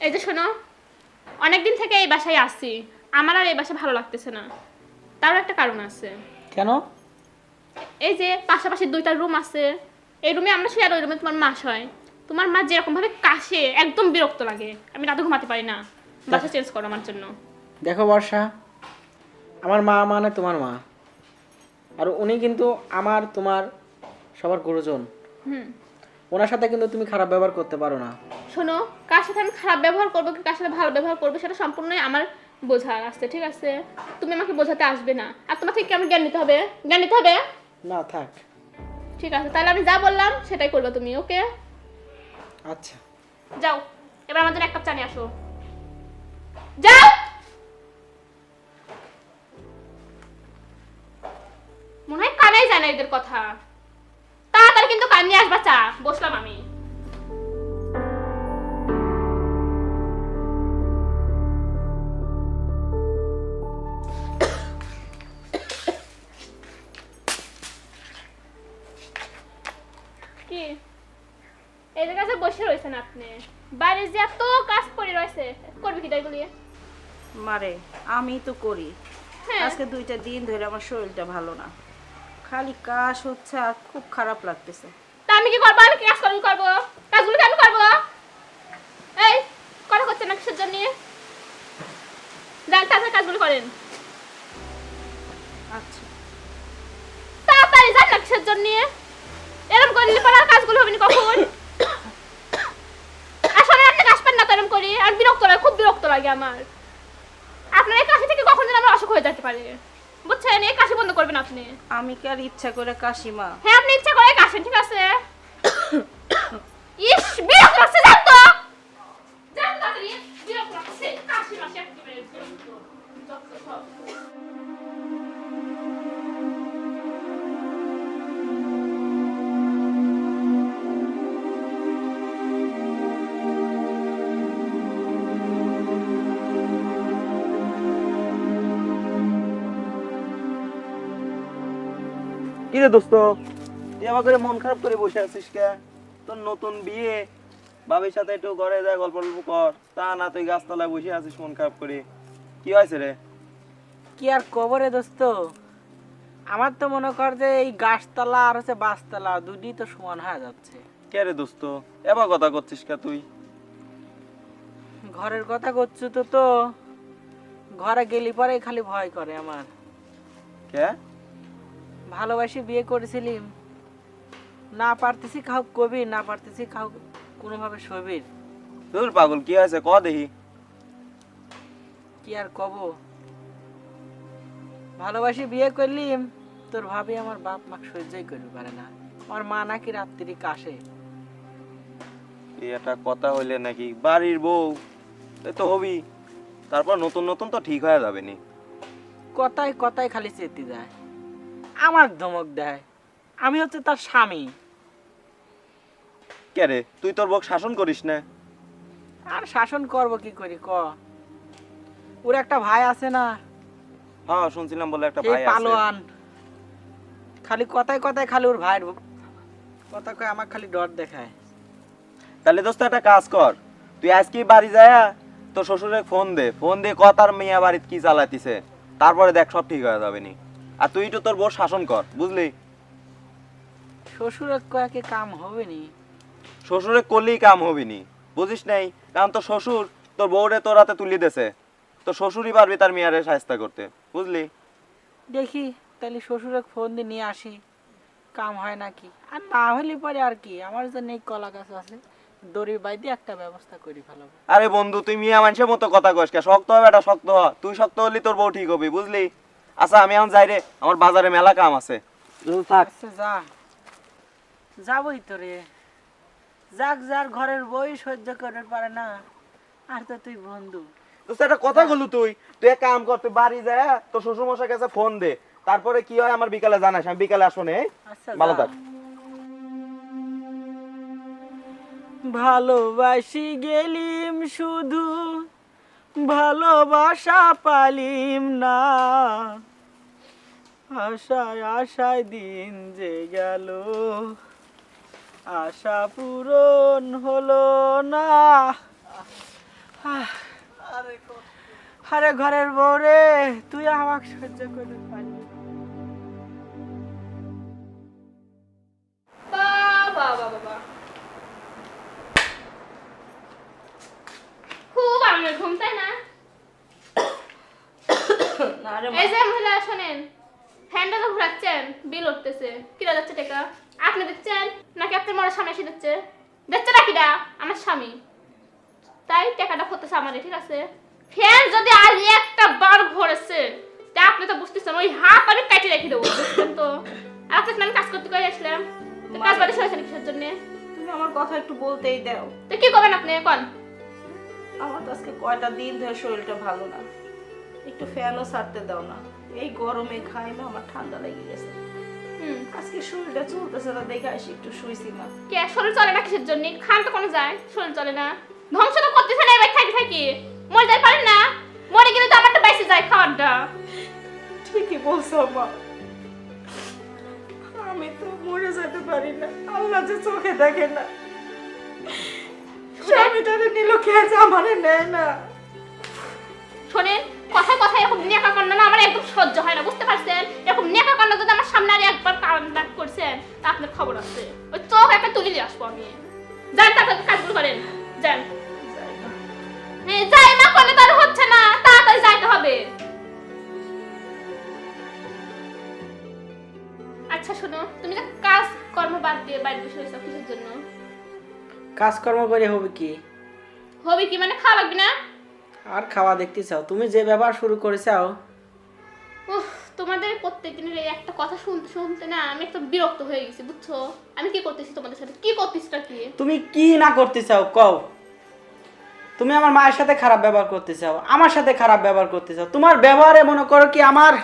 এই যে শোনো অনেকদিন থেকে এই বাসায় আসছি আমার আর এই বাসা ভালো লাগতেছে না। তারও একটা কারণ আছে। কেন? এই যে পাশাপাশি দুইটা রুম আছে। এই রুমে আমরা শুয়ে আর ওই রুমে তোমার মা হয় তোমার মা যেরকম ভাবে কাশে একদম বিরক্ত লাগে। আমি রাতে ঘুমাতে পারি না। বাসা চেঞ্জ করো আমার জন্য। দেখো বর্ষা আমার মা মানে তোমার মা। আর উনি কিন্তু আমার তোমার সবার গুরুজন। হুম। ওনার সাথে কিন্তু তুমি খারাপ ব্যবহার করতে পারো না। শোনো কার সাথে আমি খারাপ ব্যবহার করব কি কার সাথে ভালো ব্যবহার করব সেটা সম্পূর্ণই আমার বোঝার আসছে ঠিক আছে? তুমি আমাকে বোঝাতে আসবে না। আর তোমার থেকে আমার জ্ঞান নিতে হবে? জ্ঞান নিতে হবে? না থাক। ঠিক আছে তাহলে আমি যা বললাম সেটাই করবে তুমি ওকে? আচ্ছা। যাও এবার আমাদের এক কাপ চা নিয়ে আসো। যাও! মনে হয় কানেই যায় না এদের কথা। তাড়াতাড়ি কিন্তু কান নিয়ে আসবা চা বসলাম আমি। বসে রয়েছেন আপনি? বাইরে যে এত কাজ পড়ে রয়েছে করবি কি তাইগুলি? মারে আমি তো করি। হ্যাঁ। আজকে দুইটা দিন ধরে আমার শরীরটা ভালো না। খালি কাশ হচ্ছে আর খুব খারাপ লাগতেছে। তা আমি কি করব? আমি কাজ করব করব? কাজগুলো আমি করব? এই কথা করছে না কিসের জন্য? যান তাড়াতাড়ি কাজগুলো করেন। আচ্ছা। তাড়াতাড়ি যান না কিসের জন্য? এরকম করলে পরে কাজগুলো হবে না কখন আসলে আপনি কাজ পান না তো এরকম করি আর বিরক্ত লাগে আমার। আপনার এই কাশি থেকে কখন যেন আমার অসুখ হয়ে যেতে পারে? বুঝছেন? এই কাশি বন্ধ করবেন আপনি। আমি কি আর ইচ্ছা করে কাশি মা? হ্যাঁ আপনি ইচ্ছা করে কাশেন ঠিক আছে? ইস বিরক্ত লাগছে জান তো! জান তাড়াতাড়ি বিরক্ত লাগছে কাশি মাসি একেবারে বিরক্ত। কি রে দোস্ত? তুই করে মন খারাপ করে বসে আছিস কে? তোর নতুন বিয়ে। বাবির সাথে একটু ঘরে যায় গল্প টল্প কর। তা না তুই গাছতলায় বসে আছিস মন খারাপ করে। কি হয়েছে রে? কি আর কবরে দোস্ত? আমার তো মনে কর যে এই গাছতলা আর হচ্ছে বাসতলা দুটি তো সমান হয়ে যাচ্ছে। কে রে দোস্ত? এবার কথা করছিস কে তুই? ঘরের কথা করছ তো তো? ঘরে গেলি পরে খালি ভয় করে আমার। কে? ভালোবাসি বিয়ে করেছিলিম না পারতেছি খাও কবি না পারতেছি খাও কোনোভাবে সবির। তোর পাগল কি হয়েছে? ক দেখি। কি আর কব? ভালোবাসি বিয়ে করলিম তোর ভাবি আমার বাপ মা সহ্যই করতে পারে না। আমার মা নাকি রাত্রি কাশে। একটা কথা হইলে নাকি বাড়ির বউ এই তো হবি। তারপর নতুন নতুন তো ঠিক হয়ে যাবে নি। কথায় কথায় খালি চেতে যায়। আমার ধমক দেয়। আমি হচ্ছে তার স্বামী। কে রে? তুই তোর বউ শাসন করিস না? আর শাসন করব কি করি ক? ওর একটা ভাই আছে না? হ্যাঁ শুনছিলাম বলে একটা ভাই আছে। পালোয়ান। খালি কথায় কথায় খালি ওর ভাইয়ের কথা কয় আমার খালি ডর দেখায়। তাহলে দোস্ত একটা কাজ কর। তুই আজকে বাড়ি যায় তোর শ্বশুরে ফোন দে। ফোন দিয়ে কথার মিয়া বাড়িতে কি চালাতিছে তারপরে দেখ সব ঠিক হয়ে যাবে নি। আর তুই তো তোর বউ শাসন কর বুঝলি? শ্বশুরের কয়েকে কাম হবে নি শ্বশুরে করলেই কাম হবি নি বুঝিস নাই? কারণ তোর শ্বশুর তোর বউরে তোর হাতে তুলি দেছে তোর শ্বশুরই পারবি তার মেয়ারে সাহায্য করতে বুঝলি? দেখি তাহলে শ্বশুরে ফোন দিয়ে নিয়ে আসি কাম হয় নাকি? আর না হলে পরে আর কি আমার জন্য এই কলা গাছ আছে দড়ি বাইতে একটা ব্যবস্থা করি ফেলাবো আরে বন্ধু তুই মিয়া মানুষের মতো কথা কস কে? শক্ত হবে এটা শক্ত হ। তুই শক্ত হলি তোর বউ ঠিক হবে বুঝলি? আচ্ছা আমি এখন যাই রে। আমার বাজারে মেলা কাম আছে। থাক। আচ্ছা যা। যাবই তো রে। যাক যার ঘরের বই সহ্য করে পারে না আর তো তুই বন্ধু। একটা কথা বলু তুই। তুই এক কাম কর তুই বাড়ি যায় তোর শ্বশুর মশাই কাছে ফোন দে। তারপরে কি হয় আমার বিকালে জানাস আমি বিকালে আসব নে আচ্ছা ভালো থাক। ভালোবাসি গেলিম শুধু ভালোবাসা পালিম না। আশায় আশায় দিন যে গেল আশা পূরণ হলো না। আরে ঘরের বউ রে তুই আমাকে সহ্য করতে পারবি। বাবা বাবা বাবা খুব আমার ঘুম তাই না না রে মা, এই যে মহিলা শোনেন। ফ্যানটা তো ঘুরাচ্ছেন? বিল উঠতেছে। কিরা যাচ্ছে টাকা? আপনি দিচ্ছেন নাকি আপনার মনে সামনে এসে দিচ্ছে দিচ্ছে না কিরা? আমার স্বামী। তাই টাকাটা করতেছে আমারই ঠিক আছে? ফ্যান যদি আর একটা বার ঘুরেছে তা আপনি তো বুঝতেছেন ওই হাত আমি কাটিয়ে রেখে দেবো বুঝছেন তো? আপনার আমি কাজ করতে করে আসলাম কাজ বাড়ি সরেছেন কিসের জন্য? তুমি আমার কথা একটু বলতেই দাও। তো কি করবেন আপনি কোন আমার তো আজকে কয়টা দিন ধরে শরীরটা ভালো না। একটু ফ্যানও ছাড়তে দাও না। এই গরমে খাই না আমার ঠান্ডা লেগে গেছে। আজকে শরীরটা চলতেছে না দেখে আসি একটু শুইছি না। কে শরীর চলে না কিসের জন্য? খান তো কোনো যায় শরীর চলে না। ধ্বংস তো করতেছে না এবার থাকি থাকি। মরে যাই না? মরে গেলে তো আমারটা বেঁচে যায় খাবারটা। ঠিকই বলছো মা আমি তো মরে যেতে পারি না। আল্লাহ যে চোখে দেখে না। স্বামীটারে নিল খেয়েছে আমারে নেয় না। শোনেন কথায় কথায় এরকম নেকা কান্না না আমার একদম সহ্য হয় না বুঝতে পারছেন? এরকম নেকা কান্না যদি আমার সামনে আর একবার কান্না করছেন তা আপনার খবর আছে। ওই চোখ একটা তুলে দিয়ে আসব আমি। যান তাড়াতাড়ি কাজগুলো করেন। যান। যাই না। হ্যাঁ, যাই না করলে তার হচ্ছে না। তাড়াতাড়ি যাইতে হবে। আচ্ছা শোনো তুমি যে কাজ কর্ম বাদ দিয়ে বাড়ি বসে রয়েছো কিসের জন্য? কাজকর্ম করে হবে কি? হবে কি? মানে খাওয়া লাগবে না? আর খাওয়া দেখতে চাও। তুমি যে ব্যবহার শুরু করেছাও উফ তোমাদের এই একটা কথা শুনতে শুনতে না আমি বিরক্ত হয়ে গেছি বুঝছ? আমি কি করতেছি তোমাদের সাথে? কি করতেছিটা কি? তুমি কি না করতে চাও কও। তুমি আমার মায়ের সাথে খারাপ ব্যবহার করতে চাও আমার সাথে খারাপ ব্যবহার করতে চাও। তোমার ব্যবহারে মনে করো কি আমার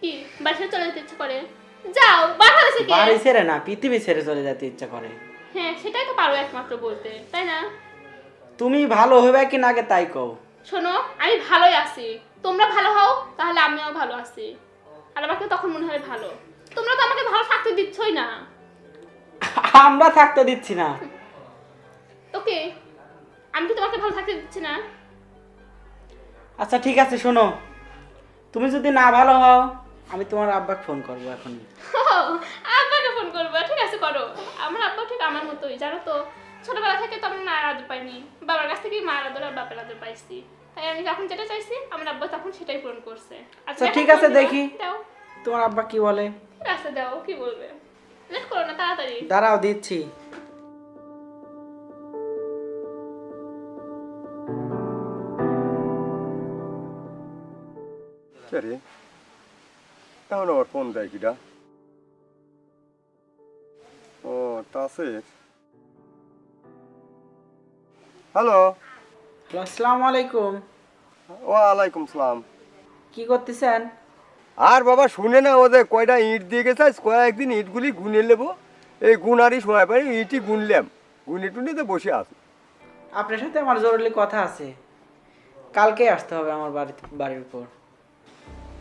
কি? বাসায় চলে যেতে ইচ্ছে করে? যাও কি বাড়ি ছেড়ে না পৃথিবী ছেড়ে চলে যেতে ইচ্ছা করে। হ্যাঁ সেটাই তো পারো একমাত্র বলতে তাই না? তুমি ভালো হবে কি না আগে তাই কও। শোনো আমি ভালোই আছি। তোমরা ভালো হও তাহলে আমিও ভালো আছি। আর আমাকে তখন মনে হয় ভালো। তোমরা তো আমাকে ভালো থাকতে দিচ্ছই না। আমরা থাকতে দিচ্ছি না। ওকে আমি কি তোমাকে ভালো থাকতে দিচ্ছি না? আচ্ছা ঠিক আছে শোনো। তুমি যদি না ভালো হও আমি তোমার আব্বাকে ফোন করব এখন আব্বাকে ফোন করব। ঠিক আছে করো। আমার আব্বা ঠিক আমার মতোই জানো তো? ছোটবেলা থেকে তো আমি মায়ের আদর পাইনি। বাবার কাছ থেকে মায়ের আদর আর বাপের আদর পাইছি। তাই আমি যখন যেটা চাইছি আমার আব্বা তখন সেটাই পূরণ করছে। আচ্ছা, ঠিক আছে, দেখি। দাও। তোমার আব্বা কি বলে? ঠিক আছে দাও কি বলবে? লেট করো না তাড়াতাড়ি। দাঁড়াও দিচ্ছি। রে এখন আবার ফোন দেয় কিটা ও তাসির? হ্যালো আসসালামু আলাইকুম। ওয়ালাইকুম সালাম। কি করতেছেন? আর বাবা শুনে না ওদের কয়টা ইট দিয়ে গেছে কয়েকদিন ইটগুলি গুনে নেব। এই গুনারই সময় পাই ইটই গুনলাম। গুনে টুনিতে বসে আছি। আপনার সাথে আমার জরুরি কথা আছে। কালকে আসতে হবে আমার বাড়িতে বাড়ির উপর।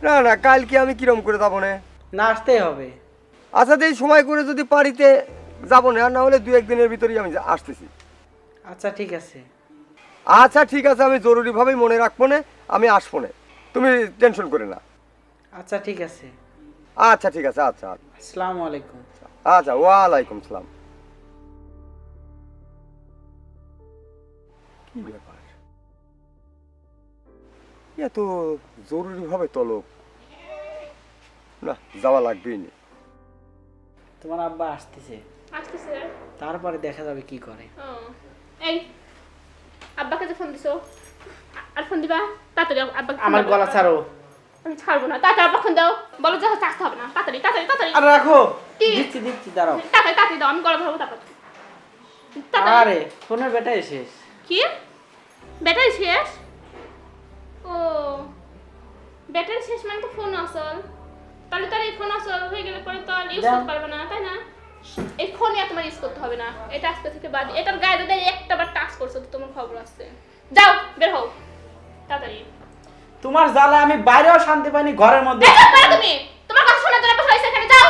না না কালকে আমি কিরম করে যাব না? না আসতেই হবে। আচ্ছা এই সময় করে যদি বাড়িতে যাব না আর না হলে দু একদিনের ভিতরেই আমি আসতেছি। আচ্ছা ঠিক আছে। আচ্ছা ঠিক আছে আমি জরুরিভাবেই মনে রাখব না আমি আসব না। তুমি টেনশন করে না। আচ্ছা ঠিক আছে। আচ্ছা ঠিক আছে আচ্ছা। আচ্ছা। আসসালামু আলাইকুম। আচ্ছা ওয়ালাইকুম সালাম। কি ব্যাপার? এত জরুরিভাবে তলব। না যাওয়া লাগবেই না। তোমার আব্বা আসতেছে। আসতেছে। তারপরে দেখা যাবে কি করে। ও। এই আব্বাকে যে ফোন দিছো? আর ফোন দিবা? তাড়াতাড়ি আব্বাকে আমার গলা ছাড়ো। আমি ছাড়বো না। তাড়াতাড়ি আব্বা ফোন দাও। বলো যে আসতে হবে না। তাড়াতাড়ি তাড়াতাড়ি তাড়াতাড়ি। আর রাখো। দিচ্ছি দিচ্ছি দাঁড়াও। তাড়াতাড়ি তাড়াতাড়ি দাও। আমি গলা ধরবো তারপর। আরে ফোনের ব্যাটারি শেষ। কি? ব্যাটারি শেষ? ও ব্যাটারি শেষ মানে তো ফোন আসল। তাহলে তার এই ফোন আসল। হয়ে গেলে পরে তো আর ইউজ। করতে পারবে না তাই না? ফোনে আর তোমার ইউজ করতে হবে না। এটা আজকে থেকে বাদ এটার গায়ে যদি একটা বার টাচ করছ তো তোমার খবর আছে। যাও বের হও। তাড়াতাড়ি। তোমার জ্বালা আমি বাইরেও শান্তি পাইনি ঘরের মধ্যে। তুমি! তোমার কথা শোনার জন্য বসে এখানে যাও!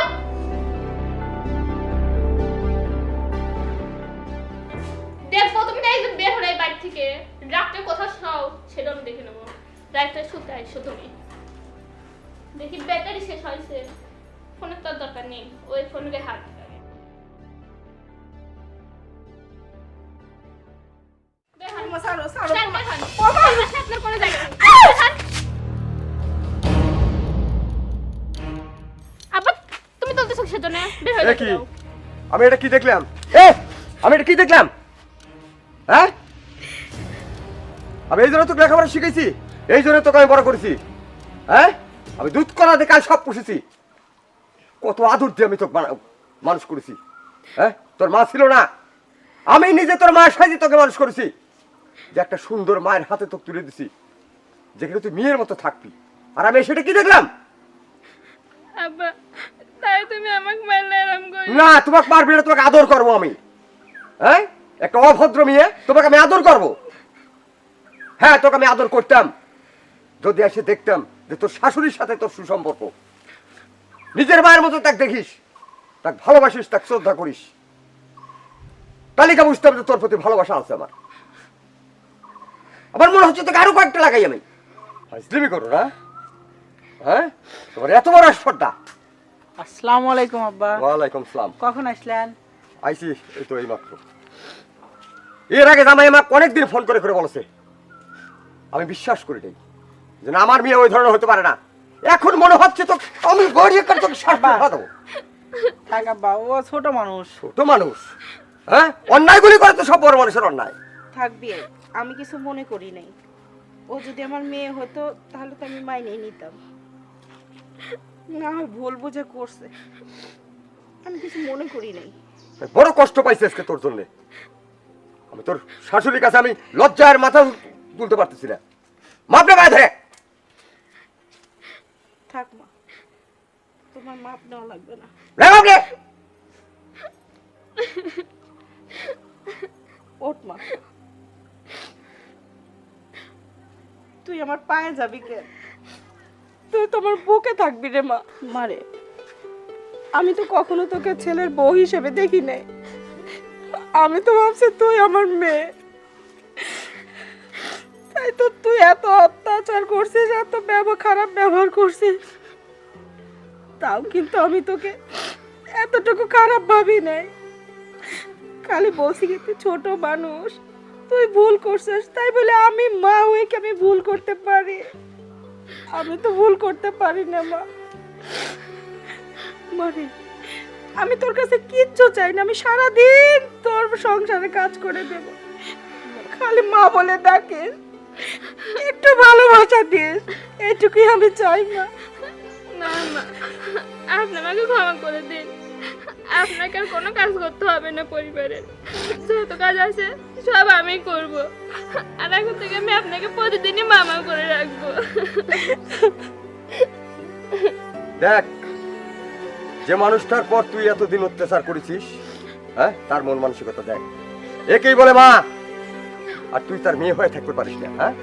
দেখব তুমি না যে বের হলে বাড়ি থেকে রাত্রে কোথাও খাও সেটা আমি দেখে নেব। রাত্রে শুতে আইসো তুমি। দেখি ব্যাটারি শেষ হয়েছে। ফোনের তো আর দরকার নেই ওই ফোনের হাত আম্মা ছাড়ো ছাড়ো দেখান, দেখান। আপনার কোনো জায়গা নেই। দেখান। আব্বা তুমি তুলতেছো কিসের জন্য? বের হয়ে কি? আমি এটা কি দেখলাম? এ আমি এটা কি দেখলাম? হ্যাঁ? আমি এই জন্য তোকে লেখাপড়া শিখেছি এই জন্য তোকে আমি বড় করেছি। হ্যাঁ? আমি দুধ কলা দেখে সব পুষেছি। কত আদর দিয়ে আমি তোকে মানুষ করেছি। হ্যাঁ? তোর মা ছিল না। আমি নিজে তোর মা সাইজে তোকে মানুষ করেছি। যে একটা সুন্দর মায়ের হাতে তোকে তুলে দিছি। যেখানে তুই মেয়ের মতো থাকবি। আর আমি সেটা কি দেখলাম? আব্বা তাই তুমি আমাকে মারলে এরম করি। না তোমাকে মারবি না তোমাকে আদর করব আমি। হ্যাঁ একটা অভদ্র মেয়ে তোমাকে আমি আদর করব। হ্যাঁ তোকে আমি আদর করতাম। যদি এসে দেখতাম যে তোর শাশুড়ির সাথে তোর সুসম্পর্ক। নিজের মায়ের মতো তাকে দেখিস তাকে ভালোবাসিস তাকে শ্রদ্ধা করিস। তালিকা বুঝতে হবে যে তোর প্রতি ভালোবাসা আছে আমার। আমার মনে হচ্ছে তোকে আরও কয়েকটা লাগাই আমি। হাসলিমি করো না। হ্যাঁ? তোমার এত বড় স্পর্ধা আসসালামু আলাইকুম আব্বা। ওয়ালাইকুম সালাম। কখন আসলেন? আইসি এই তো এইমাত্র। এর আগে জামাই আমাকে অনেকদিন ফোন করে করে বলেছে। আমি বিশ্বাস করি নাই। যে না আমার মেয়ে ওই ধরনের হতে পারে না। এখন মনে হচ্ছে তো আমি গড়িয়ে করে তোকে শ্বাস বাহ। দেবো? থাক আব্বা ও ছোট মানুষ। ছোট মানুষ। হ্যাঁ? অন্যায়গুলি করে তো সব বড় মানুষের অন্যায়। থাকবি। আমি কিছু মনে করি নাই। ও যদি আমার মেয়ে হতো তাহলে তো আমি মাইনেই নিতাম। না ভুল বুঝে করছে। আমি কিছু মনে করি নাই। বড় কষ্ট পাইছি আজকে তোর জন্য। আমি তোর শাশুড়ির কাছে আমি লজ্জার মাথা তুলতে পারতেছি না। মাপলে পায়ে ধরে থাক মা তোমার মাপ নেওয়া লাগবে না। মাপলে ওঠ মা। তুই আমার পায়ে যাবি কে? তুই তো আমার বুকে থাকবি রে মা। মারে। আমি তো কখনো তোকে ছেলের বউ হিসেবে দেখি নাই। আমি তো ভাবছি তুই আমার মেয়ে। তাই তো তুই এত অত্যাচার করছিস এত ব্যবহার খারাপ ব্যবহার করছিস। তাও কিন্তু আমি তোকে এতটুকু খারাপ ভাবি নাই। খালি বলছি কি তুই ছোট মানুষ। তুই ভুল করছিস, তাই বলে আমি মা হয়ে কি আমি ভুল করতে পারি? আমি তো ভুল করতে পারি না, মা। মানে আমি তোর কাছে কিচ্ছু চাই না, আমি সারাদিন তোর সংসারে কাজ করে দেব। খালি মা বলে ডাকিস একটু ভালোবাসা দিস এইটুকুই আমি চাই, মা। না না আপনি আমাকে ক্ষমা করে দিন। আপনাকে আর কোনো কাজ করতে হবে না পরিবারের যত কাজ আছে, সব আমি করব। আর এখন থেকে আমি আপনাকে প্রতিদিনই মামা করে রাখব। দেখ, যে মানুষটার পর তুই এতদিন অত্যাচার করেছিস হ্যাঁ তার মন মানসিকতা দেখ। একেই বলে মা, আর তুই তার মেয়ে হয়ে থাকতে পারিস না হ্যাঁ?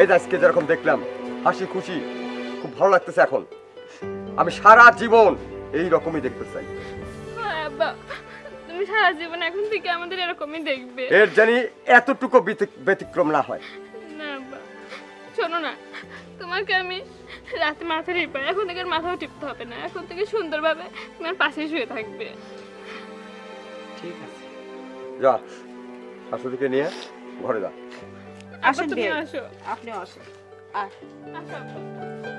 এই যে আজকে যেরকম দেখলাম, হাসি খুশি, খুব ভালো লাগতেছে এখন। আমি সারা জীবন এই রকমই দেখতে চাই। আব্বা তুমি সারা জীবন এখন থেকে আমাদের এরকমই দেখবে। এর জানি এতটুকু ব্যতিক্রম না হয়। না আব্বা শোনো না তোমাকে আমি রাতে মাথা টিপাই এখন থেকে আর মাথাও টিপতে হবে না এখন থেকে সুন্দরভাবে তোমার পাশে শুয়ে থাকবে। ঠিক আছে। যা শাশুড়িকে নিয়ে ঘরে যা। আসেন তুমি আসো। আপনিও আসেন। আর আসো আব্বা।